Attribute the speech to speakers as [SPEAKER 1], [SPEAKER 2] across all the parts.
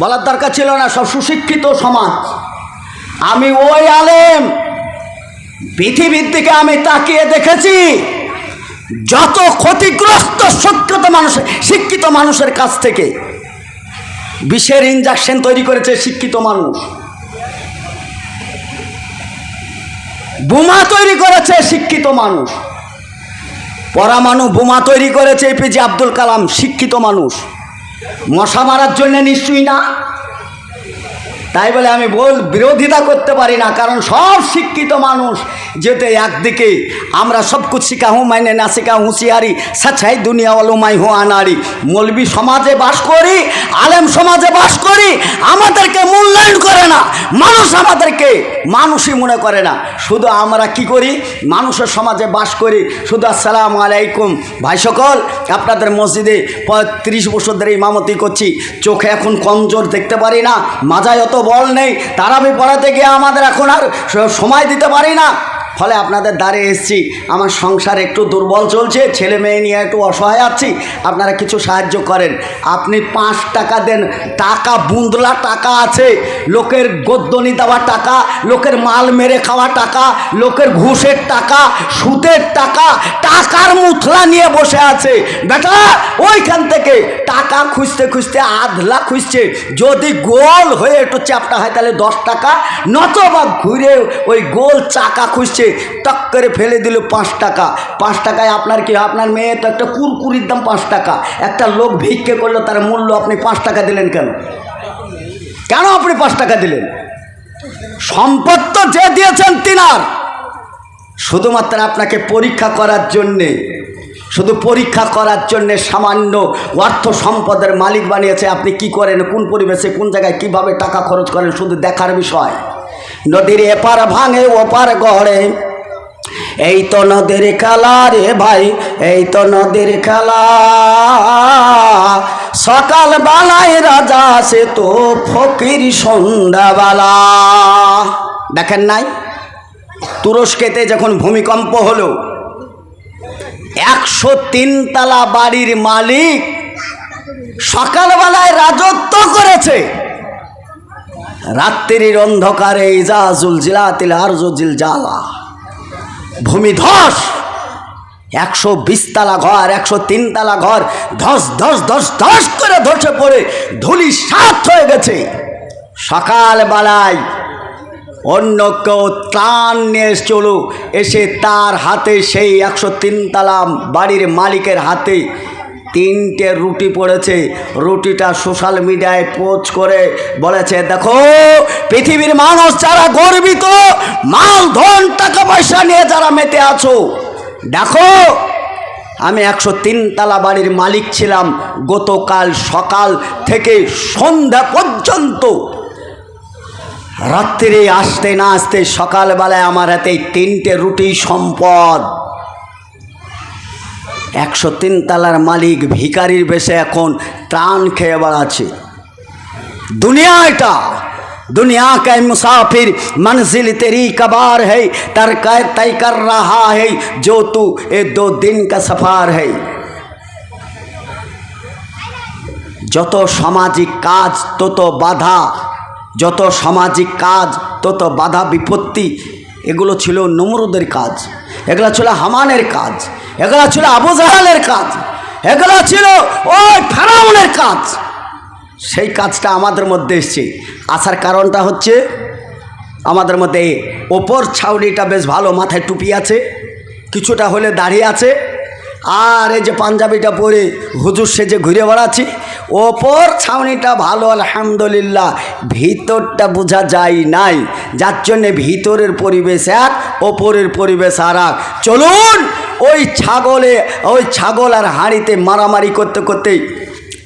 [SPEAKER 1] বলার দরকার ছিল না, সব সুশিক্ষিত সমাজ। আমি ওই আলেম, পৃথিবীর দিকে আমি তাকিয়ে দেখেছি। যত ক্ষতিগ্রস্ত শিক্ষিত মানুষ, শিক্ষিত মানুষের কাছ থেকে বিষের ইঞ্জেকশন তৈরি করেছে শিক্ষিত মানুষ। বোমা তৈরি করেছে শিক্ষিত মানুষ। পরমাণু বোমা তৈরি করেছে এপিজে আব্দুল কালাম, শিক্ষিত মানুষ। মশা মারার জন্য নিশ্চয়ই না। তাই বলে আমি বল বিরোধিতা করতে পারি না, কারণ সব শিক্ষিত মানুষ যেতে একদিকে। আমরা সব কুছ শিখা হুঁ মাইনে না শিখা হুঁশিয়ারি সাচ্ছাই দুনিয়া ওয়ালো মাই হো আনারি। মলবি সমাজে বাস করি, আলেম সমাজে বাস করি, আমাদেরকে মূল্যায়ন করে না, মানুষ আমাদেরকে মানুষই মনে করে না। শুধু আমরা কি করি? মানুষের সমাজে বাস করি। শুধু আসসালামু আলাইকুম। ভাই সকল, আপনাদের মসজিদে তিরিশ বছর ধরে ইমামতি করছি। চোখে এখন কমজোর দেখতে পারি না, মাজায় অত বল নেই তারাবি পড়াতে গিয়ে আমাদের এখন আর সময় দিতে পারি না। ফলে আপনাদের দ্বারে এসছি, আমার সংসার একটু দুর্বল চলছে, ছেলে মেয়ে নিয়ে একটু অসহায় আছি, আপনারা কিছু সাহায্য করেন। আপনি পাঁচ টাকা দেন, টাকা বুন্দলা টাকা আছে, লোকের গদ্যনি দেওয়া টাকা, লোকের মাল মেরে খাওয়া টাকা, লোকের ঘুষের টাকা, সুদের টাকা, টাকার মুথলা নিয়ে বসে আছে। বেটা, ওইখান থেকে টাকা খুঁজতে খুঁজতে আধলা খুঁজছে। যদি গোল হয়ে একটু চ্যাপটা হয়, তাহলে দশ টাকা। নতবা ঘুরে ওই গোল চাকা খুঁজছে, টক করে ফেলে দিল পাঁচ টাকা। পাঁচ টাকায় আপনার কি? আপনার মেয়ে তো একটা কুরকুরির দাম পাঁচ টাকা। একটা লোক ভিক্ষে করল, তার মূল্য আপনি পাঁচ টাকা দিলেন কেন? কেন আপনি পাঁচ টাকা দিলেন? সম্পদ তো যে দিয়েছেন তিনার। শুধুমাত্র আপনাকে পরীক্ষা করার জন্যে। শুধু পরীক্ষা করার জন্যে সামান্য অর্থ সম্পদের মালিক বানিয়েছে। আপনি কি করেন? কোন পরিবেশে, কোন জায়গায় কীভাবে টাকা খরচ করেন? শুধু দেখার বিষয়। নদীর এপার ভাঙে, ওপার গড়ে। এই তো নদীর খেলা রে ভাই, এই তো নদীর খেলা। সকাল বেলায় রাজা, সে তো ফকির সন্ধ্যাবেলা। দেখেন নাই? তুরস্কেতে যখন ভূমিকম্প হলো একশো তিনতলা বাড়ির মালিক সকালবেলায় রাজত্ব করেছে। রাত্রির অন্ধকারে ইজাজুল জিলাতিল আরজুল জালা ভূমিধস। একশো বিশতলা ঘর, একশো তিনতলা ঘর, ধস ধস ধস ধস করে ধসে পড়ে ধুলি সাত হয়ে গেছে। সকালবেলায় অন্য কেউ ত্রাণ নিয়ে চলো এসে তার হাতে সেই একশো তিনতলা বাড়ির মালিকের হাতে তিনটে রুটি পড়েছে। রুটিটা সোশ্যাল মিডিয়ায় পোস্ট করে বলেছে, দেখো, পৃথিবীর মানুষ যারা গর্বিত মাল ধন টাকা পয়সা নিয়ে যারা মেতে আছো, দেখো, আমি একশো তিনতলা বাড়ির মালিক ছিলাম। গতকাল সকাল থেকে সন্ধ্যা পর্যন্ত রাত্রে আসতে না আসতে সকালবেলায় আমার হাতে এই তিনটে রুটি সম্পদ একশো তিন তালার মালিক ভিকারির বেশে এখন ত্রাণ খেয়ে বেড়াচ্ছে दुनिया এটা दुनिया का मुसाफिर मंजिल तेरी कबार है तर कर तय कर रहा है जो तू ये दो दिन का सफर है যত সামাজিক কাজ তত বাধা যত সামাজিক কাজ, তত বাধা বিপত্তি, এগুলো ছিল নমরুদের কাজ। এগুলো ছিল হামানের কাজ। এগুলো ছিল আবু জাহালের কাজ। এগুলো ছিল ওই ফেরাউনের কাজ। সেই কাজটা আমাদের মধ্যে এসছে। আসার কারণটা হচ্ছে আমাদের মধ্যে ওপর ছাউনিটা বেশ ভালো, মাথায় টুপি আছে, কিছুটা হলে দাঁড়িয়ে আছে। আর এই যে পাঞ্জাবিটা পরে হুজুর সেজে ঘুরে বেড়াচ্ছি। ওপর ছাউনিটা ভালো, আলহামদুলিল্লাহ। ভিতরটা বোঝা যায় নাই। যার জন্যে ভিতরের পরিবেশ এক, ওপরের পরিবেশ আর এক। চলুন ওই ছাগলে, ওই ছাগল আর হাঁড়িতে মারামারি করতে করতে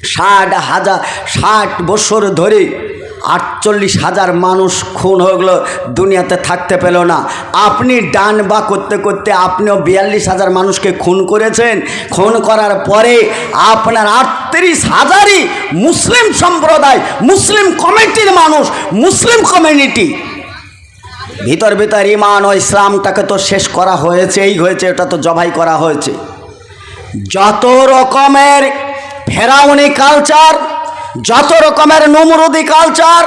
[SPEAKER 1] ষাট হাজার, ষাট বছর ধরে আটচল্লিশ হাজার মানুষ খুন হয়ে গেলো, দুনিয়াতে থাকতে পেল না। আপনি ডান বা করতে করতে আপনিও বিয়াল্লিশ হাজার মানুষকে খুন করেছেন। খুন করার পরে আপনার আটত্রিশ হাজারই মুসলিম সম্প্রদায়, মুসলিম কমিটির মানুষ, মুসলিম কমিউনিটি। ভিতর ভিতর ইমান ও ইসলামটাকে তো শেষ করা হয়েছেই হয়েছে, এটা তো জবাই করা হয়েছে। যত রকমের ফেরাউনি কালচার যত রকমের নমরুদি কালচার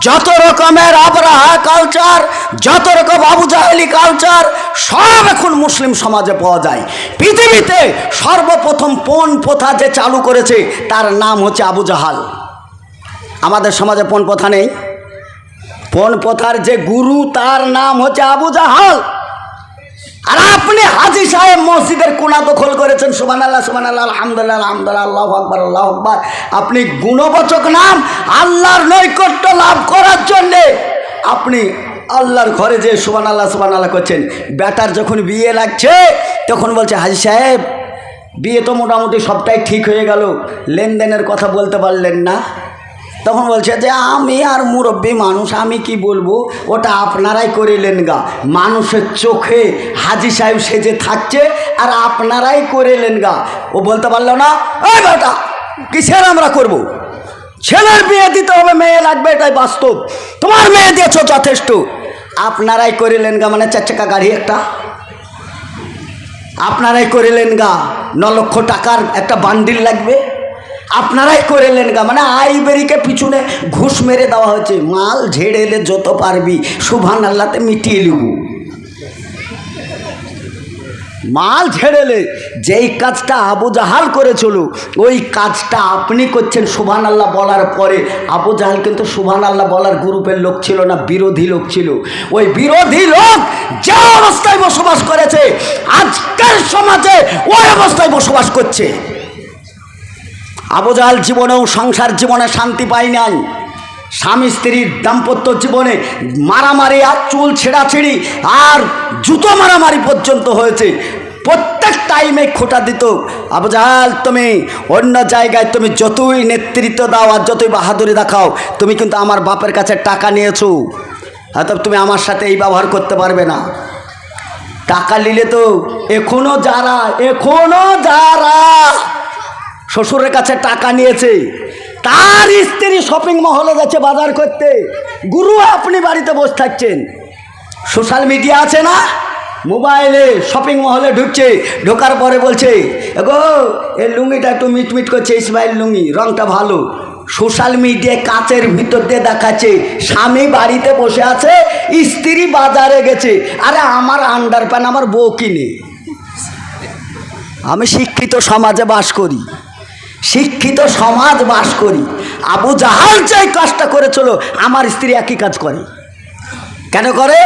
[SPEAKER 1] যত রকমের আবরাহা কালচার যত রকম আবু জাহেলি কালচার সব এখন মুসলিম সমাজে পাওয়া যায়। পৃথিবীতে সর্বপ্রথম পণ প্রথা যে চালু করেছে, তার নাম হচ্ছে আবু জাহাল। আমাদের সমাজে পণ প্রথা নেই। পণ প্রথার যে গুরু, তার নাম হচ্ছে আবু জাহাল। আর আপনি হাজি সাহেব মসজিদের কোনা দখল করেছেন সুবান আল্লাহ সুবান আল্লাহ আলহামদুলিল্লাহ আলহামদুলিল্লাহ, আল্লাহ আকবর আল্লাহ আকবর। আপনি গুণবাচক নাম আল্লাহর নৈকট্য লাভ করার জন্যে আপনি আল্লাহর ঘরে যে সুবান আল্লাহ সুবান আল্লাহ করছেন, বেটার যখন বিয়ে লাগছে, তখন বলছে, হাজি সাহেব, বিয়ে তো মোটামুটি সবটাই ঠিক হয়ে গেল, লেনদেনের কথা বলতে পারলেন না। তখন বলছে যে আমি আর মুরব্বী মানুষ, আমি কি বলব? ওটা আপনারাই করিলেন গা। মানুষের চোখে হাজি সাহেব সেজে থাকছে আর আপনারাই করিলেন গা। ও বলতে পারল না, এই বেটা, কিসের আমরা করব। ছেলের বিয়ে দিতে হবে, মেয়ে লাগবে, এটাই বাস্তব। তোমার মেয়ে দিয়েছ যথেষ্ট। আপনারাই করিলেন গা মানে চার চাকা গাড়ি একটা। আপনারাই করিলেন গা ন লক্ষ টাকার একটা বান্ডিল লাগবে। আপনারাই করিলেন গা। মানে আইবেরিকে পিছনে ঘুষ মেরে দেওয়া হয়েছে। মাল ঝেড়ে এলে যত পারবি সুভান আল্লাতে মিটিয়ে লিব মাল ঝেড়েলে যেই কাজটা আবু জাহাল করে করেছিল ওই কাজটা আপনি করছেন সুভান আল্লাহ বলার পরে। আবু জাহাল কিন্তু সুভান আল্লাহ বলার গ্রুপের লোক ছিল না, বিরোধী লোক ছিল। ওই বিরোধী লোক যে অবস্থায় বসবাস করেছে, আজকের সমাজে ওই অবস্থায় বসবাস করছে। আবু জাহাল জীবনেও সংসার জীবনে শান্তি পাই নাই। স্বামী স্ত্রীর দাম্পত্য জীবনে মারামারি আর চুল ছেঁড়াছিড়ি আর জুতো মারামারি পর্যন্ত হয়েছে। প্রত্যেক টাইমে খোটা দিত আবু জাহাল তুমি অন্য জায়গায় তুমি যতই নেতৃত্ব দাও আর যতই বাহাদুরি দেখাও, তুমি কিন্তু আমার বাপের কাছে টাকা নিয়েছো। হয়তো তুমি আমার সাথে এই ব্যবহার করতে পারবে না। টাকা নিলে তো এখনও যারা এখনও যারা শ্বশুরের কাছে টাকা নিয়েছে। তার স্ত্রী শপিং মহলে যাচ্ছে বাজার করতে। গুরু আপনি বাড়িতে বসে থাকছেন। সোশ্যাল মিডিয়া আছে না? মোবাইলে শপিং মহলে ঢুকছে, ঢোকার পরে বলছে, এগো, এই লুঙ্গিটা একটু মিটমিট করছে ইসমাইল লুঙ্গি, রংটা ভালো। সোশ্যাল মিডিয়ায় কাঁচের ভিতর দিয়ে দেখাচ্ছে, স্বামী বাড়িতে বসে আছে, স্ত্রী বাজারে গেছে। আরে আমার আন্ডার প্যান আমার বউ কিনে। আমি শিক্ষিত সমাজে বাস করি। শিক্ষিত সমাজ বাস করি। আবু জাহাল চাই কাজটা করে চলো আমার স্ত্রী একই কাজ করে। কেন করে?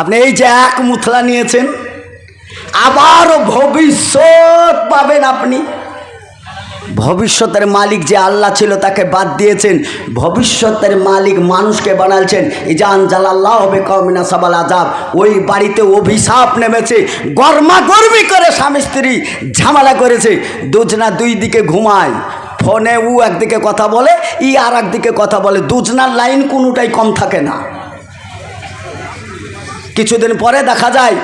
[SPEAKER 1] আপনি এই যে এক মুথলা নিয়েছেন, আবার ভবিষ্যৎ পাবেন আপনি। ভবিষ্যতের মালিক যে আল্লাহ ছিল তাকে বাদ দিয়েছেন। ভবিষ্যতের মালিক মানুষকে বানালছেন ইজান জালাল্লাহ হবে কমিনা সাবাল আজাব ওই বাড়িতে অভিশাপ নেমেছে। গরমা গরমি করে স্বামী স্ত্রী ঝামেলা করেছে। দুজনা দুই দিকে ঘুমায়। ফোনে উ একদিকে কথা বলে, ই আর একদিকে কথা বলে। দুজনার লাইন কোনোটাই কম থাকে না। কিছুদিন পরে দেখা যায়,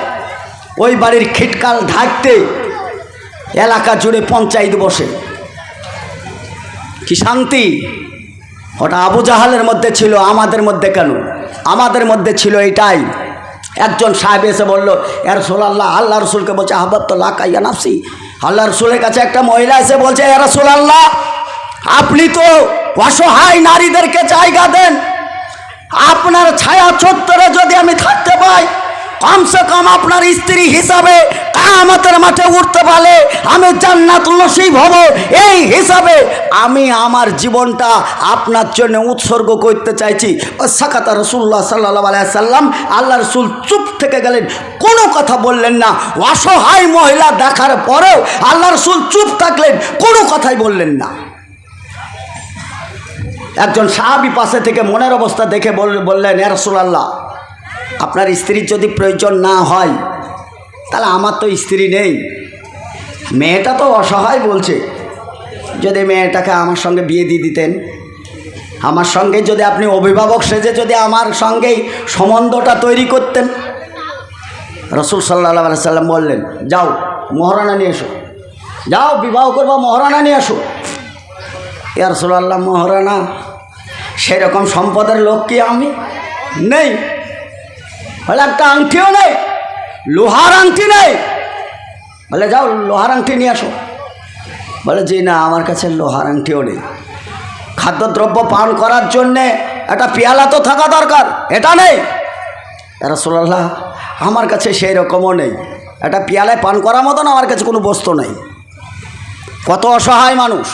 [SPEAKER 1] ওই বাড়ির খিটকাল ঢাকতে এলাকা জুড়ে পঞ্চায়েত বসে। কি শান্তি? ওটা আবু জাহালের মধ্যে ছিল, আমাদের মধ্যে কেন? আমাদের মধ্যে ছিল এটাই একজন সাহেব এসে বলল এর আল্লাহ আল্লাহ রসুলকে বলছে আহবাব তো লাকাইয়া নাফসি। আল্লাহ রসুলের কাছে একটা মহিলা এসে বলছে এর আল্লাহ আপনি তো অসহায় নারীদেরকে জায়গা দেন। আপনার ছায়া চত্বরে যদি আমি থাকতে পাই কমসে কম আপনার স্ত্রী হিসাবে কামাতের মাঠে উঠতে পারলে আমি জান্নাত নসিব হব। এই হিসাবে আমি আমার জীবনটা আপনার জন্য উৎসর্গ করতে চাইছি। ও সাকাতা রসুল্লাহ সাল্লাহ সাল্লাম আল্লাহ রসুল চুপ থেকে গেলেন, কোনো কথা বললেন না। অসহায় মহিলা দেখার পরেও আল্লাহ রসুল চুপ থাকলেন, কোনো কথাই বললেন না। একজন সাহাবি পাশে থেকে মনের অবস্থা দেখে বল- বললেন আল্লাহ আপনার স্ত্রীর যদি প্রয়োজন না হয়, তাহলে আমার তো স্ত্রী নেই। মেয়েটা তো অসহায় বলছে। যদি মেয়েটাকে আমার সঙ্গে বিয়ে দিয়ে দিতেন, আমার সঙ্গে যদি আপনি অভিভাবক সেজে যদি আমার সঙ্গেই সম্বন্ধটা তৈরি করতেন। রসুল সাল্লাহ সাল্লাম বললেন, যাও, মহারানা নিয়ে এসো। যাও, বিবাহ করবা, মহারানা নিয়ে আসো ইয়ার সোল্লাহ মহারানা, সেরকম সম্পদের লোক কি আমি? নেই। বলে, একটা আংটিও নেই, লোহার আংটি নেই। বলে, যাও, লোহার আংটি নিয়ে আসো। বলে যে না, আমার কাছে লোহার আংটিও নেই। খাদ্যদ্রব্য পান করার জন্যে একটা পেয়ালা তো থাকা দরকার, এটা নেই। রসোল্লাহ আমার কাছে সেই রকমও নেই। একটা পেয়ালায় পান করার মতন আমার কাছে কোনো বস্তু নেই। কত অসহায় মানুষ।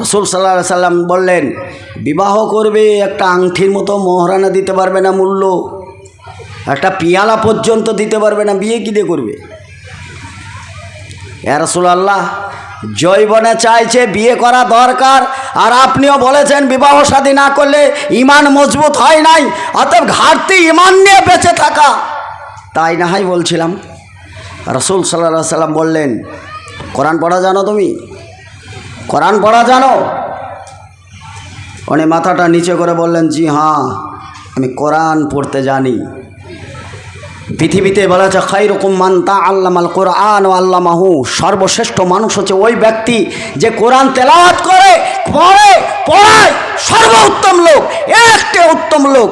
[SPEAKER 1] রসুল সাল্লাহ সাল্লাম বললেন, বিবাহ করবে, একটা আংটির মতো মহারানা দিতে পারবে না মূল্য। একটা পিয়ালা পর্যন্ত দিতে পারবে না, বিয়ে কী দিয়ে করবে? রসুল আল্লাহ জৈবনে চাইছে, বিয়ে করা দরকার। আর আপনিও বলেছেন, বিবাহ শাদী না করলে ইমান মজবুত হয় নাই, অতএব ঘাটতি ইমান নিয়ে বেঁচে থাকা। তাই না হয় বলছিলাম। রসুল সাল্লাহ সাল্লাম বললেন, কোরআন পড়া জানো তুমি? কোরআন পড়া জানো? উনি মাথাটা নিচে করে বললেন, জি হ্যাঁ আমি কোরআন পড়তে জানি। পৃথিবীতে বলা হচ্ছে খাই রকম মান্তা আল্লামাল কোরআন ও আল্লামাহু। সর্বশ্রেষ্ঠ মানুষ হচ্ছে ওই ব্যক্তি যে কোরআন তেলাওয়াত করে, পড়ে, পড়ায় সর্বোত্তম লোক, একটা উত্তম লোক।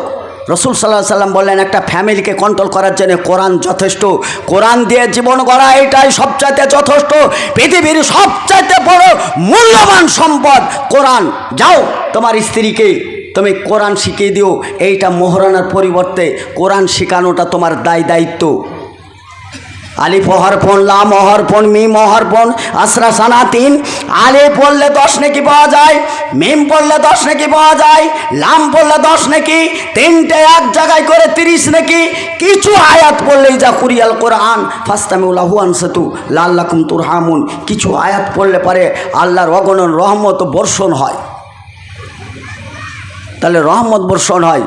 [SPEAKER 1] রসুল সাল্লাহ সাল্লাম বললেন, একটা ফ্যামিলিকে কন্ট্রোল করার জন্য কোরআন যথেষ্ট। কোরআন দিয়ে জীবন গড়া, এটাই সবচাইতে যথেষ্ট। পৃথিবীর সবচাইতে বড় মূল্যবান সম্পদ কোরআন। যাও, তোমার স্ত্রীকে তুমি কোরআন শিখিয়ে দিও, এইটা মোহরানার পরিবর্তে কোরআন শেখানোটা তোমার দায় দায়িত্ব। আলিফ হরফন লাম হরফন মিম হরফন আসরা সানা তিন আলে পড়লে দশ নাকি পাওয়া যায়, মিম পড়লে দশ নাকি পাওয়া যায়, লাম পড়লে দশ নাকি, তিনটে এক জায়গায় করে তিরিশ নাকি, কিছু আয়াত পড়লেই যা কুরিয়াল কোরআন ফাস্তামিউল্লাহু আনসাতু, লাল্লাকুম তুরহামুন, কিছু আয়াত পড়লে পারে আল্লাহর অগণন রহমত বর্ষণ হয়। তাহলে রহমত বর্ষণ হয়।